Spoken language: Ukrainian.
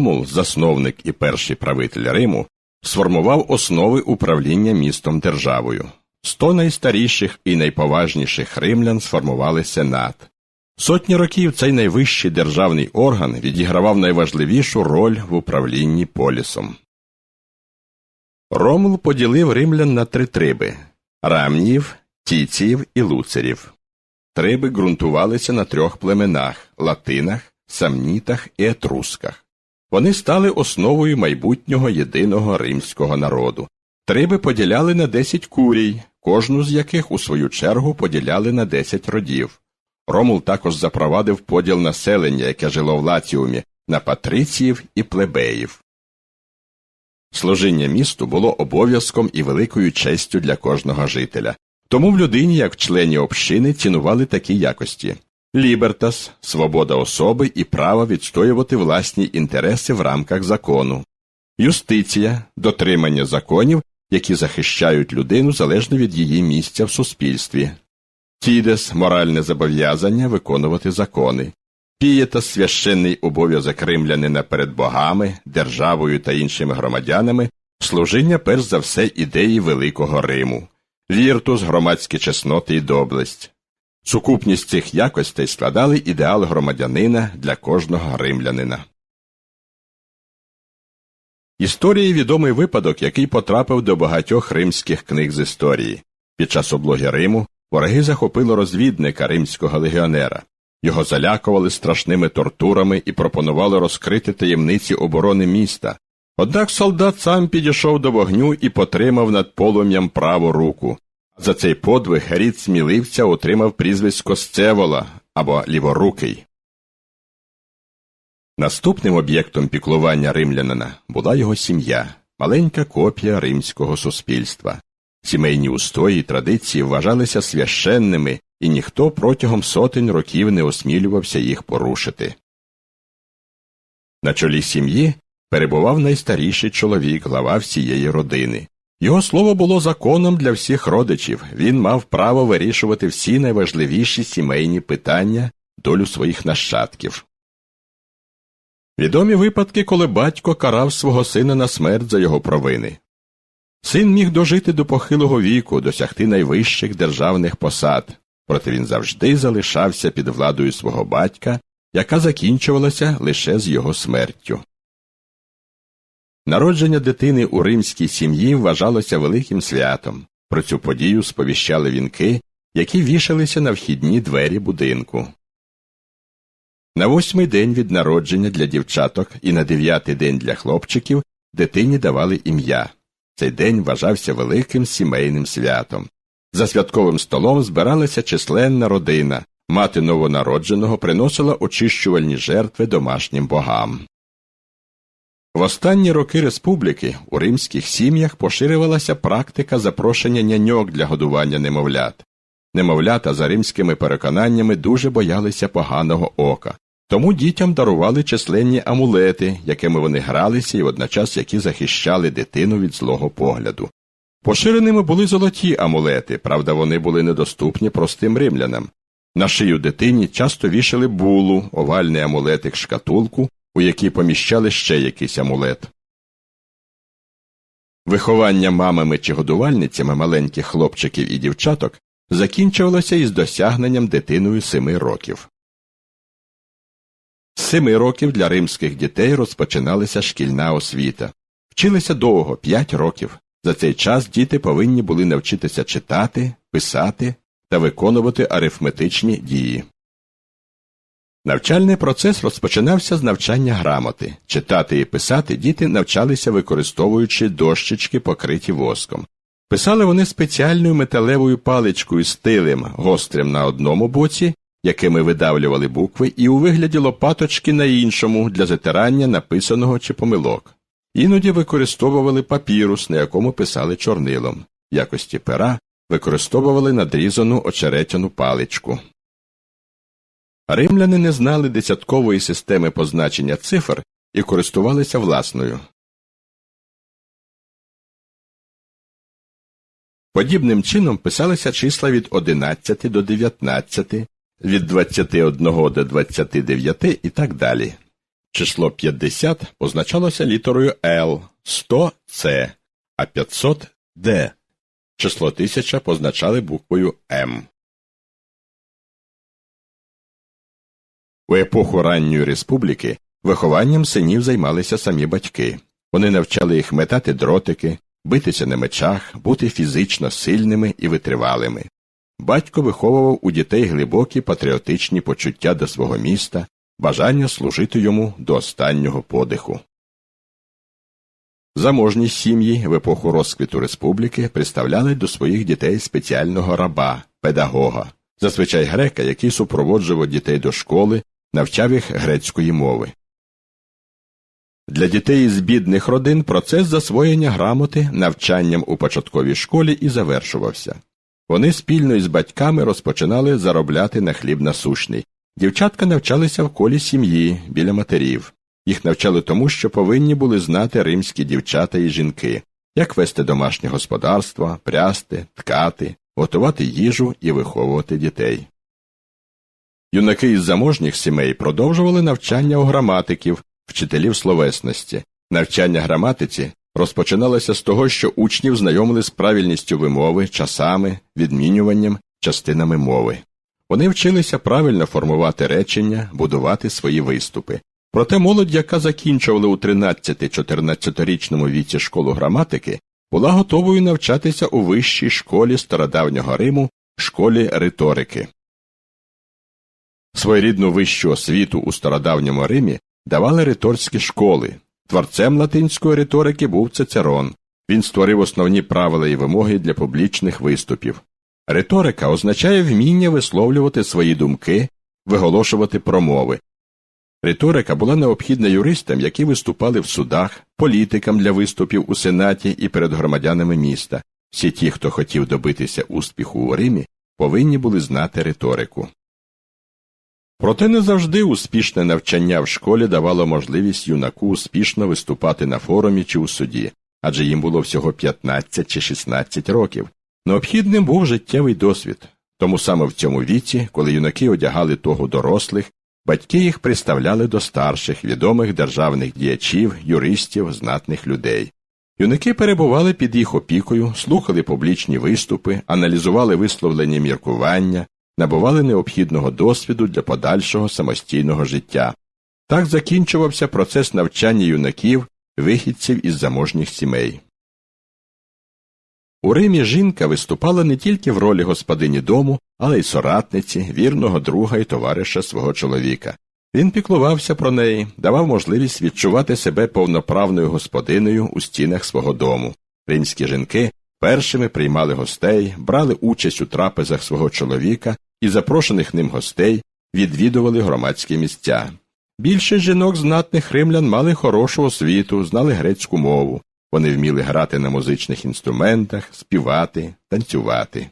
Ромул, засновник і перший правитель Риму, сформував основи управління містом державою. Сто найстаріших і найповажніших римлян сформували сенат. Сотні років цей найвищий державний орган відігравав найважливішу роль в управлінні полісом. Ромул поділив римлян на три триби рамніїв, тіціїв і луцерів. Триби ґрунтувалися на трьох племенах латинах, самнітах і етрусках. Вони стали основою майбутнього єдиного римського народу. Триби поділяли на десять курій, кожну з яких у свою чергу поділяли на десять родів. Ромул також запровадив поділ населення, яке жило в Лаціумі, на патриціїв і плебеїв. Служіння місту було обов'язком і великою честю для кожного жителя. Тому в людині, як в члені общини, цінували такі якості лібертас, свобода особи і право відстоювати власні інтереси в рамках закону, юстиція, дотримання законів, які захищають людину залежно від її місця в суспільстві, тідес моральне зобов'язання виконувати закони, пієта священний обов'язок римлянина перед богами, державою та іншими громадянами, служіння перш за все ідеї Великого Риму, віртус, громадські чесноти і доблесть. Сукупність цих якостей складали ідеал громадянина для кожного римлянина. Історії відомий випадок, який потрапив до багатьох римських книг з історії. Під час облоги Риму вороги захопили розвідника римського легіонера. Його залякували страшними тортурами і пропонували розкрити таємниці оборони міста. Однак солдат сам підійшов до вогню і потримав над полум'ям праву руку. За цей подвиг рід сміливця отримав прізвисько Сцевола або Ліворукий. Наступним об'єктом піклування римлянина була його сім'я, маленька копія римського суспільства. Сімейні устої й традиції вважалися священними, і ніхто протягом сотень років не осмілювався їх порушити. На чолі сім'ї перебував найстаріший чоловік, глава всієї родини. Його слово було законом для всіх родичів, він мав право вирішувати всі найважливіші сімейні питання, долю своїх нащадків. Відомі випадки, коли батько карав свого сина на смерть за його провини. Син міг дожити до похилого віку, досягти найвищих державних посад, проте він завжди залишався під владою свого батька, яка закінчувалася лише з його смертю. Народження дитини у римській сім'ї вважалося великим святом. Про цю подію сповіщали вінки, які вішалися на вхідні двері будинку. На восьмий день від народження для дівчаток і на дев'ятий день для хлопчиків дитині давали ім'я. Цей день вважався великим сімейним святом. За святковим столом збиралася численна родина. Мати новонародженого приносила очищувальні жертви домашнім богам. В останні роки республіки у римських сім'ях поширювалася практика запрошення няньок для годування немовлят. Немовлята за римськими переконаннями дуже боялися поганого ока, тому дітям дарували численні амулети, якими вони гралися і водночас які захищали дитину від злого погляду. Поширеними були золоті амулети, правда, вони були недоступні простим римлянам. На шию дитині часто вішали булу, овальний амулетик шкатулку, у якій поміщали ще якийсь амулет. Виховання мамами чи годувальницями маленьких хлопчиків і дівчаток закінчувалося із досягненням дитиною семи років. З семи років для римських дітей розпочиналася шкільна освіта. Вчилися довго п'ять років. За цей час діти повинні були навчитися читати, писати та виконувати арифметичні дії. Навчальний процес розпочинався з навчання грамоти. Читати і писати діти навчалися використовуючи дощечки, покриті воском. Писали вони спеціальною металевою паличкою стилем, гострим на одному боці, якими видавлювали букви, і у вигляді лопаточки на іншому для затирання написаного чи помилок. Іноді використовували папірус, на якому писали чорнилом. В якості пера використовували надрізану очеретяну паличку. Римляни не знали десяткової системи позначення цифр і користувалися власною. Подібним чином писалися числа від 11 до 19, від 21 до 29 і так далі. Число 50 позначалося літерою L, 100 – С, а 500 – Д. Число 1000 позначали буквою М. У епоху ранньої республіки вихованням синів займалися самі батьки. Вони навчали їх метати дротики, битися на мечах, бути фізично сильними і витривалими. Батько виховував у дітей глибокі патріотичні почуття до свого міста, бажання служити йому до останнього подиху. Заможні сім'ї в епоху розквіту республіки представляли до своїх дітей спеціального раба, педагога, зазвичай грека, який супроводжував дітей до школи, навчав їх грецької мови. Для дітей із бідних родин процес засвоєння грамоти навчанням у початковій школі і завершувався. Вони спільно із батьками розпочинали заробляти на хліб насущний. Дівчатка навчалися в колі сім'ї біля матерів. Їх навчали тому, що повинні були знати римські дівчата і жінки, як вести домашнє господарство, прясти, ткати, готувати їжу і виховувати дітей. Юнаки із заможніх сімей продовжували навчання у граматиків, вчителів словесності. Навчання граматиці розпочиналося з того, що учнів знайомили з правильністю вимови, часами, відмінюванням, частинами мови. Вони вчилися правильно формувати речення, будувати свої виступи. Проте молодь, яка закінчувала у 13-14-річному віці школу граматики, була готовою навчатися у вищій школі стародавнього Риму, школі риторики. Своєрідну вищу освіту у стародавньому Римі давали риторські школи. Творцем латинської риторики був Цицерон. Він створив основні правила і вимоги для публічних виступів. Риторика означає вміння висловлювати свої думки, виголошувати промови. Риторика була необхідна юристам, які виступали в судах, політикам для виступів у сенаті і перед громадянами міста. Всі ті, хто хотів добитися успіху у Римі, повинні були знати риторику. Проте не завжди успішне навчання в школі давало можливість юнаку успішно виступати на форумі чи у суді, адже їм було всього 15 чи 16 років. Необхідним був життєвий досвід. Тому саме в цьому віці, коли юнаки одягали того дорослих, батьки їх приставляли до старших, відомих державних діячів, юристів, знатних людей. Юнаки перебували під їх опікою, слухали публічні виступи, аналізували висловлені міркування, набували необхідного досвіду для подальшого самостійного життя. Так закінчувався процес навчання юнаків, вихідців із заможніх сімей. У Римі жінка виступала не тільки в ролі господині дому, але й соратниці, вірного друга і товариша свого чоловіка. Він піклувався про неї, давав можливість відчувати себе повноправною господиною у стінах свого дому. Римські жінки першими приймали гостей, брали участь у трапезах свого чоловіка і запрошених ним гостей відвідували громадські місця. Більшість жінок знатних римлян мали хорошу освіту, знали грецьку мову. Вони вміли грати на музичних інструментах, співати, танцювати.